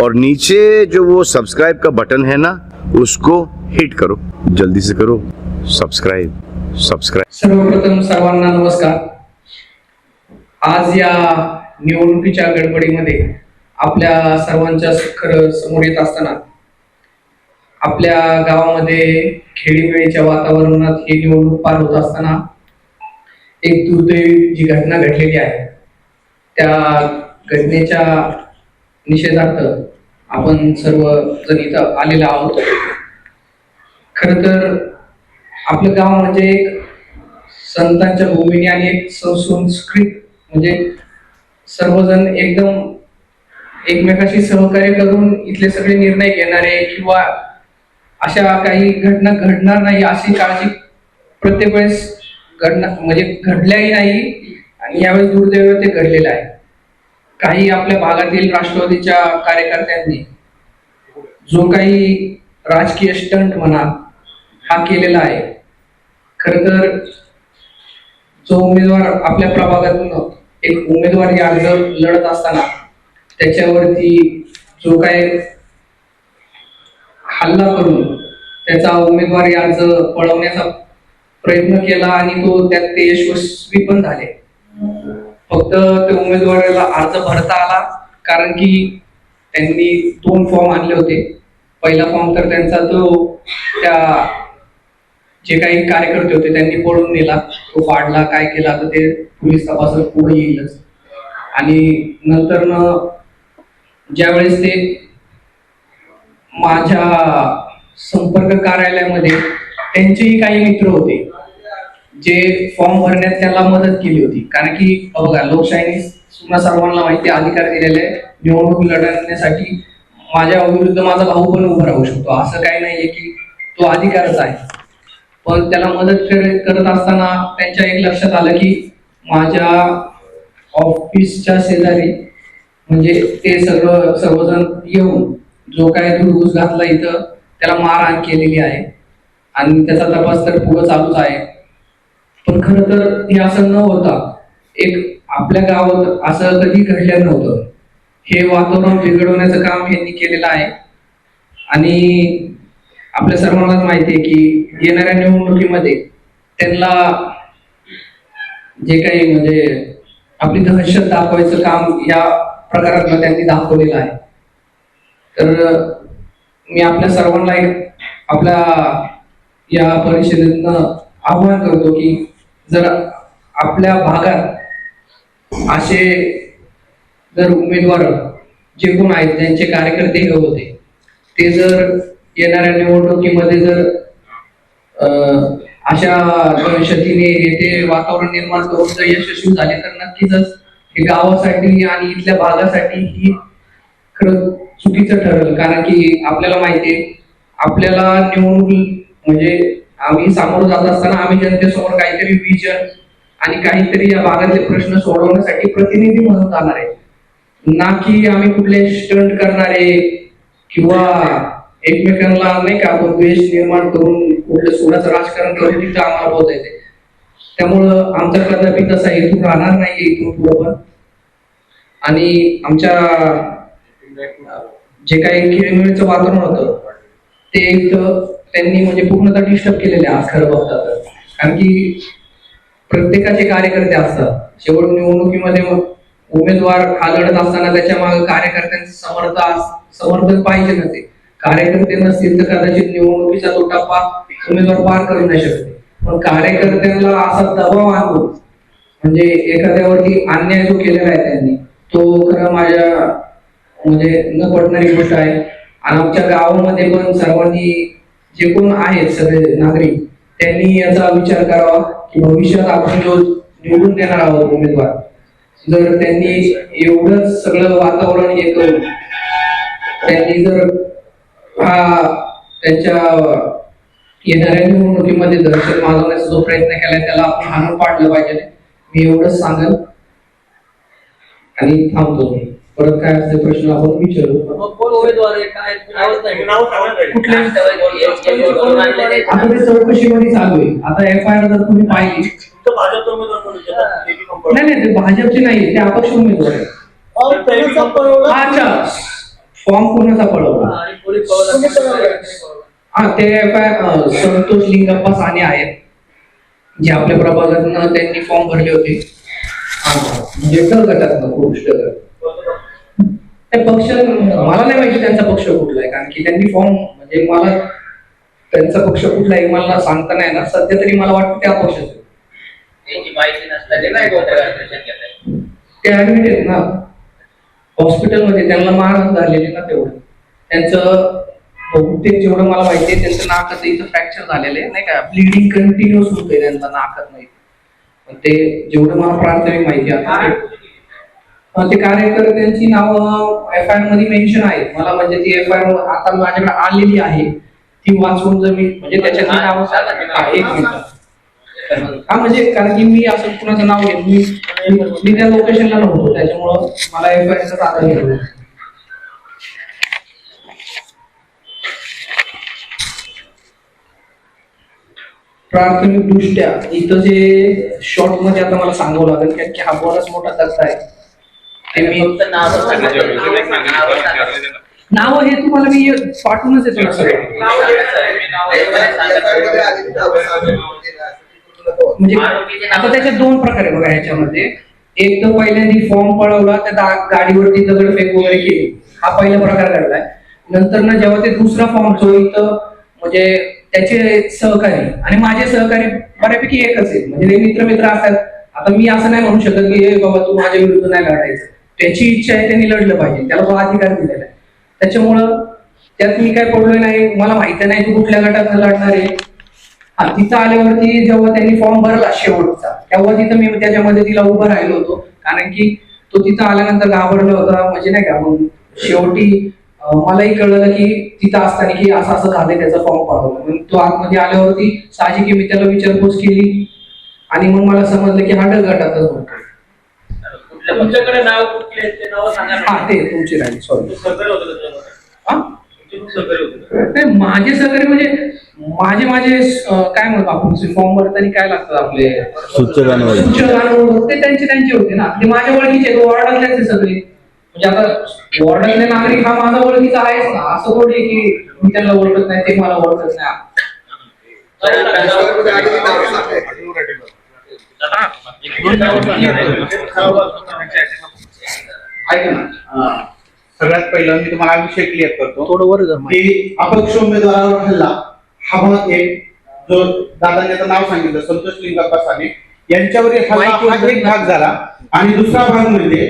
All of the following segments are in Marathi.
और नीचे जो वो सब्सक्राइब का बटन है ना उसको हिट करो। जल्दी से करो। सब्सक्राइब सब्सक्राइब सर्वप्रथम सर्वांना नमस्कार. आज या निवडणुकीच्या गडबडीमध्ये आपल्या सर्वांच्या खरं समोर येत असताना आपल्या गावामध्ये खेळीमेळीच्या वातावरणात ही निवडणूक पार होत असताना एक दुर्दैवी जी घटना घडलेली आहे त्या घटनेच्या निषेधार्थ आपण सर्व जण इथं आलेलो आहोत. खर तर आपलं गाव म्हणजे एक संतांच्या भूमीने आणि एक सुसंस्कृत म्हणजे सर्वजण एकदम एकमेकाशी सहकार्य करून इथले सगळे निर्णय घेणारे किंवा अशा काही घटना घडणार नाही अशी काळजी प्रत्येक वेळेस घडणार म्हणजे घडल्याही नाही आणि यावेळेस दुर्दैव ते घडलेलं आहे. काही आपल्या भागातील राष्ट्रवादीच्या कार्यकर्त्यांनी जो काही राजकीय स्टंट म्हणा हा केलेला आहे. खर तर जो उमेदवार आपल्या प्रभागातून एक उमेदवारी अर्ज लढत असताना त्याच्यावरती जो काय हल्ला करून त्याचा उमेदवारी अर्ज पळवण्याचा प्रयत्न केला आणि तो त्यात ते यशस्वी पण झाले. फक्त ते उमेदवाराला अर्ज भरता आला कारण की त्यांनी दोन फॉर्म आणले होते. पहिला फॉर्म तर त्यांचा तो त्या जे काही कार्यकर्ते होते त्यांनी पळून नेला. तो पाडला काय केला तर ते पोलीस तपासात पुढे येईलच. आणि नंतर ज्यावेळेस ते माझ्या संपर्क कार्यालयामध्ये त्यांचेही काही मित्र होते. जे फॉर्म भरण्यात त्याला मदत केली होती. कारण की बघा लोकशाहीने सुद्धा सर्वांना माहिती अधिकार दिलेले आहे. निवडणूक लढवण्यासाठी माझ्या विरुद्ध माझा भाऊ पण उभा राहू शकतो. असं काही नाहीये की तो अधिकारच आहे. पण त्याला मदत करत असताना त्यांच्या एक लक्षात आलं की माझ्या ऑफिसच्या शेजारी म्हणजे ते सगळं सर्वजण येऊन जो काय घुस घातला इथं त्याला मारहाण केलेली आहे. आणि त्याचा तपास तर पुढं चालूच आहे. पण खरं तर हे असं न होता एक आपल्या गावात असं कधी घडलं नव्हतं. हे वातावरण बिघडवण्याचं काम यांनी केलेलं आहे. आणि आपल्या सर्वांनाच माहिती आहे की येणाऱ्या निवडणुकीमध्ये त्यांना जे काही म्हणजे आपली दहशत दाखवायचं काम या प्रकारात त्यांनी दाखवलेलं आहे. तर मी आपल्या सर्वांना एक आपल्या या परिषदेतनं आव्हान करतो की जर आपल्या भागात असे जर उमेदवार जे कोण आहेत त्यांचे कार्यकर्ते हे होते ते जर येणाऱ्या निवडणुकीमध्ये जर अं, अशा दहशतीने येथे वातावरण निर्माण करून जर यशस्वी झाले तर नक्कीच हे गावासाठी आणि इथल्या भागासाठी ही खरं चुकीचं ठरल. कारण की आपल्याला माहिती आहे आपल्याला निवडणूक म्हणजे आम्ही सामोरं जात असताना आम्ही जनतेसमोर काहीतरी विजन आणि काहीतरी या भागातले प्रश्न सोडवण्यासाठी प्रतिनिधी म्हणून जाणार आहे. ना की आम्ही कुठले स्टंट करणारे किंवा एकमेकांना नाही का आपण द्वेष निर्माण करून कुठलं सोडाचं राजकारण करून तिथं आम्हाला पोहोचायचे त्यामुळं आमचा कदापि तसा हेतू राहणार नाही इथून पुढं पण. आणि आमच्या जे काही खेळमेळीचं वातावरण होतं ते इथं त्यांनी म्हणजे पूर्णतः डिस्टर्ब केलेले आज खरं बघता तर. कारण की प्रत्येकाचे कार्यकर्ते असतात. शेवट निवडणुकीमध्ये उमेदवार हा लढत असताना त्याच्यामागे कार्यकर्त्यांचं समर्थ अस- समर्थन पाहिजे ना ते कार्यकर्ते नसतील तर कदाचित निवडणुकीचा तो टप्पा उमेदवार पार करू नाही शकते. पण कार्यकर्त्यांना असा दबाव आणून म्हणजे एखाद्यावरती अन्याय जो केलेला आहे त्यांनी तो खरं माझ्या म्हणजे न पटणारी गोष्ट आहे. आणि आमच्या गावामध्ये पण सर्वांनी जे कोण आहेत सगळे नागरिक त्यांनी याचा विचार करावा की भविष्यात आपण जो निवडून देणार आहोत उमेदवार जर त्यांनी एवढंच सगळं वातावरण हे करून त्यांनी जर हा त्यांच्या येणाऱ्या निवडणुकीमध्ये दहशत माजवण्याचा जो प्रयत्न केला त्याला आपण हाणून पाडलं पाहिजे. मी एवढंच सांगेल आणि थांबतो मी. परत काय असते प्रश्न आपण विचारू आता ते चौकशीमध्ये चालू आहे आता एफ आय आर जर तुम्ही पाहिली. नाही नाही ते भाजपचे नाही ते अपक्ष उमेदवार आहे. अच्छा फॉर्म कोणाचा पळवला आणि पोलीस पळवला हा ते एफ आय संतोष लिंगप्पा साने आहेत जे आपल्या प्रभागातनं त्यांनी फॉर्म भरले होते हा, म्हणजे पुरुष ट गट ते पक्ष मला नाही माहिती त्यांचा पक्ष कुठला आहे कारण की त्यांनी फॉर्म म्हणजे मला त्यांचा पक्ष कुठला आहे मला सांगता नाही ना सध्या तरी मला वाटतं त्या पक्षाचं. ते ऍडमिट आहेत ना. हॉस्पिटलमध्ये त्यांना मारहाण झालेली ना तेवढं. त्यांचं बहुतेक जेवढं मला माहिती आहे त्यांचं नाकाचं इथं फ्रॅक्चर झालेलं आहे. नाही का? ब्लिडिंग कंटिन्युअस होतंय त्यांचा नाकात नाही पण ते जेवढं मला प्राथमिक माहिती आहे आता ते- कार्यकर्त्यांची नावं एफ आय आरमध्ये मेन्शन आहेत. मला म्हणजे ती एफ आय आर आता माझ्याकडे आलेली आहे. ती वाचून जर मी म्हणजे त्याच्यातली नावं हा, एक मिनिट. हा म्हणजे कारण की मी असं कुणाचं नाव घेत मी मी- त्या लोकेशनला नव्हतो. त्याच्यामुळं मला एफ आय आरचा आधार प्राथमिक दृष्ट्या इथं जे शॉर्टमध्ये आता मला सांगावं लागेल कारण की हा बराच मोठा तक्ता आहे. मी फक्त नावं सांगितलं. नावं सांगितलं. नाव हे तुम्हाला मी पाठवूनच येतो ना सगळं म्हणजे नाव- आता त्याच्यात दोन प्रकार आहे बघा ह्याच्यामध्ये. एक तर पहिल्यांदा फॉर्म पळवला त्या दा- गाडीवरती दगडफेक वगैरे केली. हा पहिला प्रकार घडलाय. नंतर ना जेव्हा ते दुसरा फॉर्म जो इथं म्हणजे त्याचे सहकारी आणि माझे सहकारी बऱ्यापैकी एकच आहे म्हणजे ते मित्र मित्र असतात. आता मी असं नाही म्हणू शकत की "ए बाबा तू माझ्या विरुद्ध नाही लढायचं. त्याची इच्छा आहे त्यांनी लढलं पाहिजे. त्याला तो अधिकार दिलेला आहे. त्याच्यामुळं त्यात मी काय पडलोय नाही मला माहिती नाही तू कुठल्या गटात लढणार आहे. तिथं आल्यावरती जेव्हा त्यांनी फॉर्म भरला शेवटचा तेव्हा तिथं मी त्याच्यामध्ये तिला उभं राहिलो होतो. कारण की तो तिथं आल्यानंतर घाबरला होता म्हणजे नाही का मग शेवटी मलाही कळलं की तिथं असताना की असं असं झालंय त्याचा फॉर्म पाठवला. मग तो आतमध्ये आल्यावरती साहजिक मी त्याला विचारपूस केली. आणि मग मला समजलं की हा डगटातच गटातच होतो. तुमच्याकडे नाव कुठले आहेत ते नाव सांगा हा ते तुमची राहिली सॉरी सहकारी होतं का त्याच्यामध्ये? हा? तुमचे खूप सहकारी होते. का? नाही माझे सहकारी म्हणजे माझे माझे अं, काय म्हणतो आपण फॉर्म भरताना काय लागतात आपले? सूचकांवर सूचकांवर ते त्यांचे त्यांचे होते ना. ते माझ्या ओळखीचे वॉर्डातलेच आहे सगळे. म्हणजे आता वॉर्डातले नागरिक हा माझा ओळखीचा आहेच ना. असं थोडी आहे की मी त्यांना ओळखत नाही ते मला ओळखत नाही. सगळ्यात पहिलं मी तुम्हाला विषय क्लिअर करतो. थोडं वर जर की अपक्ष उमेदवारावर हल्ला. हा भाग एक जो दादाने नाव सांगितलं संतोष लिंगप्पा साने. यांच्यावरील हल्ला हा एक भाग झाला. आणि दुसरा भाग म्हणजे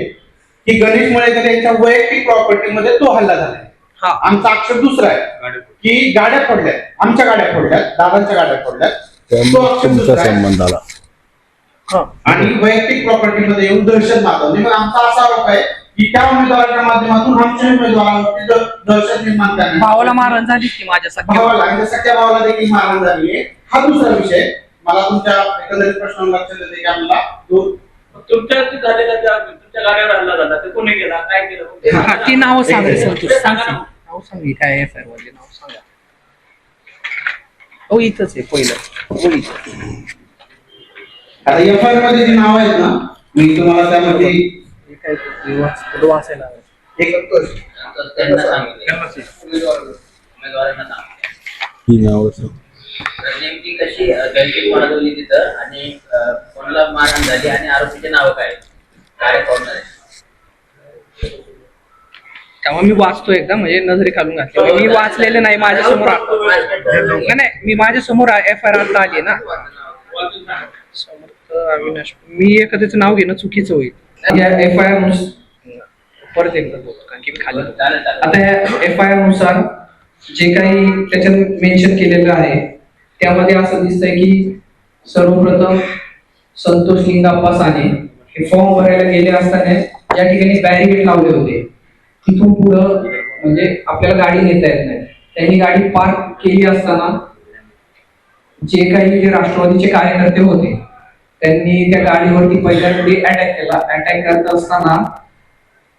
की गणेश मळेकर यांच्या वैयक्तिक प्रॉपर्टी मध्ये तो हल्ला झाला. हा. आमचा अक्षर दुसरा आहे. की गाड्या फोडल्या. आमच्या गाड्या फोडल्या. दादांच्या गाड्या फोडल्या. तो अक्षर तुमचा दुसरा आहे. संबंध आला आणि वैयक्तिक प्रॉपर्टी मध्ये येऊन दहशत माजवणे मग आमचा असा आरोप आहे की त्या उमेदवाराच्या माध्यमातून आमच्या उमेदवारावरती दहशत निर्माण करण्यात भावाला मारहाण झाली की माझ्या सख्या भावाला? म्हणजे सख्या भावाला देखील मारहाण झाली आहे. हा दुसरा विषय. मला तुमच्या एकंदरीत प्रश्न लक्ष देते की आम्हाला मग तुमच्या त्या तुमच्या गाड्यावर हल्ला झाला. ते कोणी केला? काय केलं? हा, ती नावं सांगा. सांग. नाव सांग. काय एफ आय वरले नाव सांगा. हो इथंच आहे पहिलं. हो इथं. आता एफ आयमध्ये जी नाव आहेत ना मी तुम्हाला त्यामध्ये हे नाव नेमकी कशी गणित तिथं आणि कोणाला मारहाण झाली आणि आरोपीचे नाव काय आहे. तेव्हा मी वाचतो एकदा म्हणजे नजरे घालून घातले. मी वाचलेलं नाही माझ्यासमोर नाही नाही, मी माझ्यासमोर एफ आय आर आली आहे ना. समर्थ अविनाश. मी एखाद्याचं नाव घेणं चुकीचं होईल. या एफ आय आर परत एकदा बोलतो कारण की मी खाली आता या एफ आय आरनुसार जे काही त्याच्यात मेन्शन केलेलं आहे त्यामध्ये असं दिसतंय की सर्वप्रथम संतोष लिंगाप्पा साने हे फॉर्म भरायला गेले असताना या ठिकाणी बॅरिकेड लावले होते. तिथून पुढं म्हणजे आपल्याला गाडी नेता येत नाही. त्यांनी गाडी पार्क केली असताना जे काही जे राष्ट्रवादीचे कार्यकर्ते होते त्यांनी त्या गाडीवरती पहिल्यांदा अटॅक केला. अटॅक करत असताना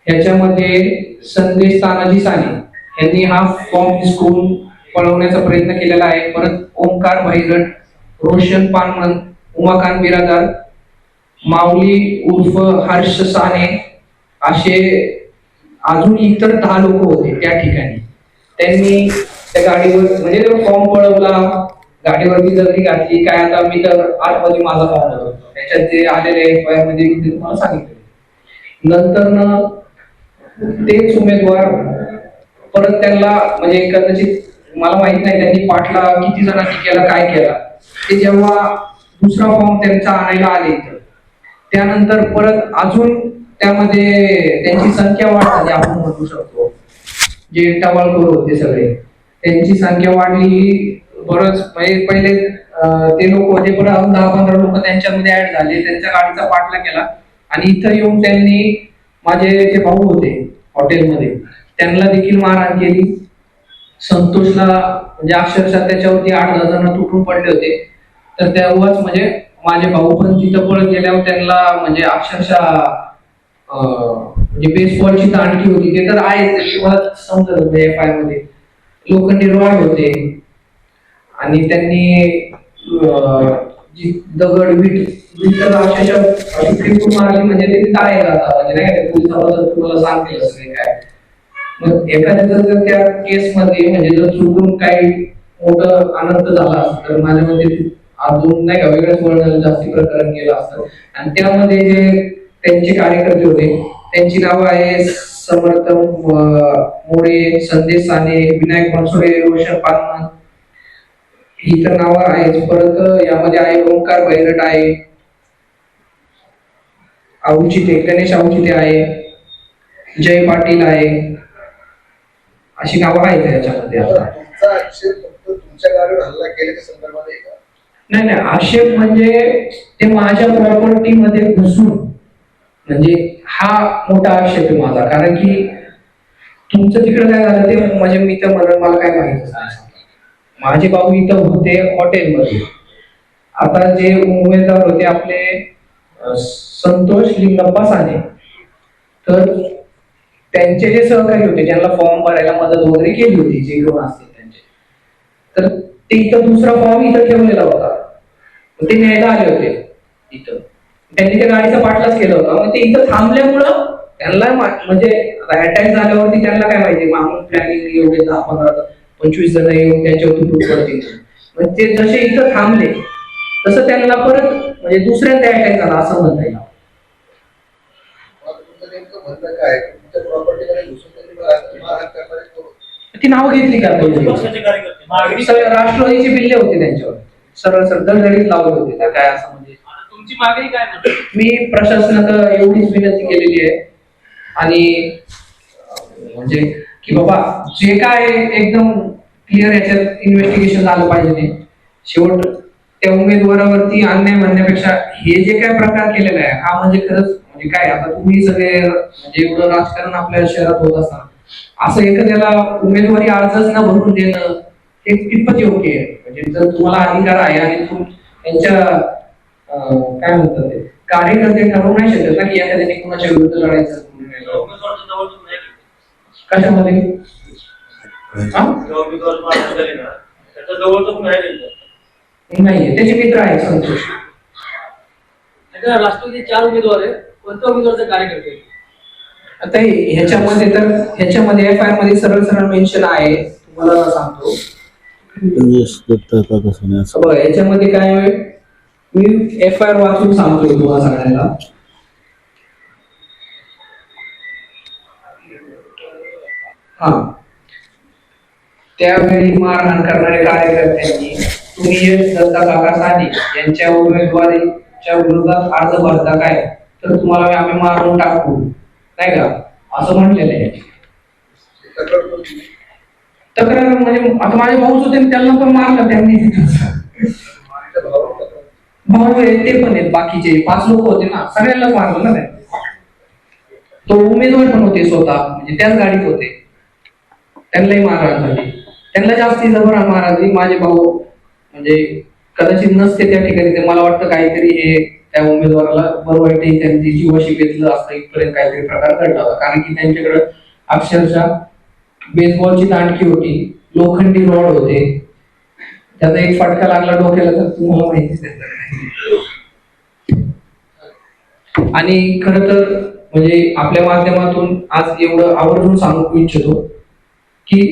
ह्याच्यामध्ये संदेश तानाजी साने यांनी हा फॉर्म हिसकून पळवण्याचा प्रयत्न केलेला आहे. परत ओंकार भाईगट रोशन पानमन उमाकांत बिरादार माऊली उर्फ हर्ष साने असे अजून इतर दहा लोक होते त्या ठिकाणी. त्यांनी त्या गाडीवर म्हणजे तो फॉर्म पळवला गाडीवरती दगडी घातली काय आता मी तर आतमध्ये माझा फॉर्म भरतो त्याच्यात जे आलेले एफआयआरमध्ये मी ते तुम्हाला सांगितलं. नंतर ना तेच उमेदवार परत त्यांना म्हणजे कदाचित मला माहीत नाही त्यांनी पाठला किती जणांनी केला काय केला. ते जेव्हा दुसरा फॉर्म त्यांचा आणायला आले इथं त्यानंतर परत अजून त्यामध्ये त्यांची संख्या वाढ झाली म्हणजे आपण म्हणू शकतो. जे टवाळखोर होते सगळे त्यांची संख्या वाढली बरंच म्हणजे पहिले ते लोक होते पण अजून दहा पंधरा लोक त्यांच्यामध्ये ऍड झाले त्यांच्या गाडीचा पाठला केला. आणि इथं येऊन त्यांनी माझे जे भाऊ होते हॉटेलमध्ये त्यांना देखील मारहाण केली. संतोषला म्हणजे अक्षरशः त्याच्यावरती आठ दहा जण तुटून पडले होते. तर तेव्हाच म्हणजे माझे भाऊ पण तिथं पळत गेल्यावर त्यांना म्हणजे अक्षरशः म्हणजे बेसबॉलची दांडकी होती. ते तर आहेच मला समजत समजत एफ आयमध्ये. लोखंडी रॉड होते. आणि त्यांनी जी दगड वीट वीट तर अक्षरशः मारली म्हणजे ते टाळे जातात म्हणजे नाही का तुला पोलिसाला तुम्हाला सांगतील असं काय. मग एखाद्या जर त्या केस मध्ये म्हणजे जर चुकून काही मोठं अनंत झाला तर माझ्या मते अजून नाही का वेगळ्याच वळणाला जास्ती प्रकरण गेलं असतं. आणि त्यामध्ये जे त्यांचे कार्यकर्ते होते त्यांची नावं आहे समर्थ मोडे मोरे संदेश साने विनायक मनसुरे रोशन पानमन ही तर नावं आहेत परत यामध्ये आहे ओंकार बैरट आहे. अवचिते गणेश अवचिते आहे. जय पाटील आहे. अशी नावं आहेत याच्यामध्ये आता. नाही नाही आक्षेप म्हणजे ते माझ्या प्रॉपर्टी मध्ये घुसून. म्हणजे हा मोठा आक्षेप आहे माझा. कारण की तुमचं तिकडे काय झालं ते म्हणजे मी तर म्हणून मला काय माहितच नाही माझे भाऊ इथं होते हॉटेलमध्ये. आता जे उमेदवार होते आपले संतोष लिंगप्पा साने. तर त्यांचे जे सहकारी होते ज्यांना फॉर्म भरायला मदत वगैरे केली होती जे घेऊन असते त्यांचे. तर ते इथं दुसरा फॉर्म इथं ठेवलेला होता. मग ते न्यायला आले होते इथं. त्यांनी त्या गाडीचा पाठलाच केला होता. मग ते इथं थांबल्यामुळं त्यांना म्हणजे अटॅक झाल्यावरती त्यांना काय माहिती मागून प्लॅनिंग एवढे दहा पंधरा पंचवीस जण येऊन त्यांच्यावरती तुटून पडतील मग ते जसे इथं थांबले तसं त्यांना परत म्हणजे दुसऱ्यांदा अटॅक झाला असं म्हणता येईल? ती नाव घेतली का राष्ट्रवादीचे बिल्ले होते त्यांच्यावर. सरळ सरळ दणदणीत लावले होते त्या काय असं म्हणजे. तुमची मागणी काय म्हणते? मी प्रशासनाकडे एवढीच विनंती केलेली आहे. आणि म्हणजे की बाबा जे काय एकदम क्लिअर याच्यात इन्व्हेस्टिगेशन झालं पाहिजे शेवट त्या उमेदवारावरती अन्याय म्हणण्यापेक्षा हे जे काय प्रकार केलेला आहे हा म्हणजे खरंच म्हणजे काय आता तुम्ही सगळे म्हणजे एवढं राजकारण आपल्या शहरात होत असताना असं एखाद्याला उमेदवारी अर्जच न भरून देणं हे कितपत योग्य आहे? म्हणजे जर तुम्हाला अधिकार आहे आणि तुम त्यांच्या काय म्हणतात ते कार्यकर्ते ठरवू नाही शकत ना की एखाद्याने कुणाच्या विरुद्ध लढायचं उमेदवारचं जवळचं नाही कशामध्ये हा? जेव्हा उमेदवार मारहाण झाली ना त्याच्या जवळचं कोण आहे त्यांचं मित्र आहेत संतोष. आता राष्ट्रवादी चार उमेदवार आहे कोणत्या उमेदवारचे कार्यकर्ते आहेत? आता ह्याच्यामध्ये तर ह्याच्यामध्ये एफ आयमध्ये सरळ सरळ मेन्शन आहे. तुम्हाला सांगतो. बघा याच्यामध्ये काय आहे? मी एफ आय आर वाचून सांगतोय तुम्हाला सगळ्यांना. हा. त्यावेळी मारहाण करणाऱ्या कार्यकर्त्यांनी तुम्ही यश दत्ता काका साने यांच्या उमेदवारीच्या विरोधात अर्ज भरता काय? तर तुम्हाला आम्ही मारून टाकू. नाही का? असं म्हटलेलं आहे. तक्रार म्हणजे आता माझे भाऊच होते त्यांना पण मारलं त्यांनी. भाऊ आहे ते पण आहेत बाकीचे. पाच लोक होते ना सगळ्यांनाच मारलं ना तो उमेदवार पण होते स्वतः म्हणजे त्याच गाडीत होते. त्यांनाही मारहाण झाली. त्यांना जास्ती जबर मारहाण झाली माझे भाऊ म्हणजे कदाचित नसते त्या ठिकाणी ते मला वाटतं काहीतरी हे त्या उमेदवाराला बरोबर त्यांनी जीवाशी घेतलं असतं इथपर्यंत काहीतरी प्रकार घडला होता. कारण की त्यांच्याकडे अक्षरशः बेसबॉलची दांडकी होती. लोखंडी रॉड होते. त्याचा एक फटका लागला डोक्याला तर तुम्हाला माहितीच आणि खर तर म्हणजे आपल्या माध्यमातून आज एवढं आवर्जून सांगू इच्छितो. की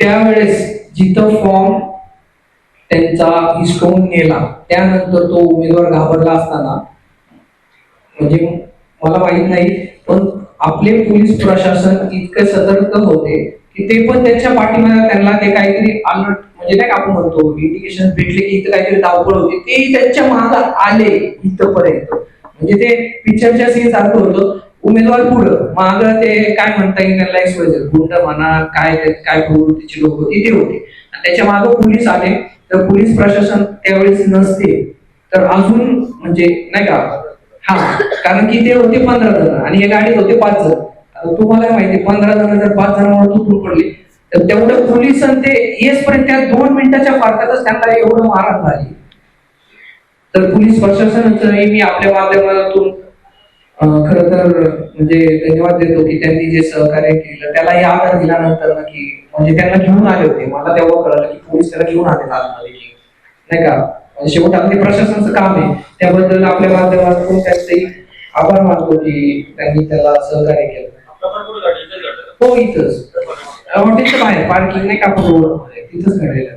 त्यावेळेस जिथं फॉर्म त्यांचा हिसकवून नेला त्यानंतर तो उमेदवार घाबरला असताना म्हणजे मला माहीत नाही पण आपले पोलीस प्रशासन इतके सतर्क होते की ते पण त्यांच्या पाठीमागे त्यांना ते काहीतरी अलर्ट म्हणजे नाही का आपण म्हणतो इंडिकेशन भेटले की इथं काहीतरी धावपळ होती ते त्यांच्या माग आले इथपर्यंत. म्हणजे ते पिक्चरच्या सीन सारखं होतं. उमेदवार पुढं. माग ते काय म्हणता येईल त्यांना एक्सप्रेस गुंड म्हणा काय काय प्रवृत्तीची लोक होती ते होते. आणि त्याच्यामागे पोलीस आले तर पोलीस प्रशासन त्यावेळेस नसते. तर अजून म्हणजे नाही का? हा कारण की ते होते पंधरा जण आणि या गाडीत होते पाच जण. तुम्हाला माहिती पंधरा जण जर पाच जणांवर तुटून पडले तर तेवढं पोलीस आणि ते येसपर्यंत त्या दोन मिनिटाच्या फारकातच त्यांना एवढं मारत झाली. तर पोलीस प्रशासनाचं मी आपल्या माध्यमातून खर तर म्हणजे धन्यवाद देतो की त्यांनी जे सहकार्य केलं. त्यालाही आधार दिल्यानंतर ना की म्हणजे त्यांना घेऊन आले होते. मला तेव्हा कळलं की पोलीस त्याला घेऊन आले आतमध्ये. की नाही का? शेवट आपले प्रशासनाचं काम आहे. त्याबद्दल आपल्या माध्यमातून त्यांचेही आभार मानतो की त्यांनी त्याला सहकार्य केलं. हो इथंच. हॉटेलच्या बाहेर पार्किंग नाही का आपण रोड तिथंच घडलेलं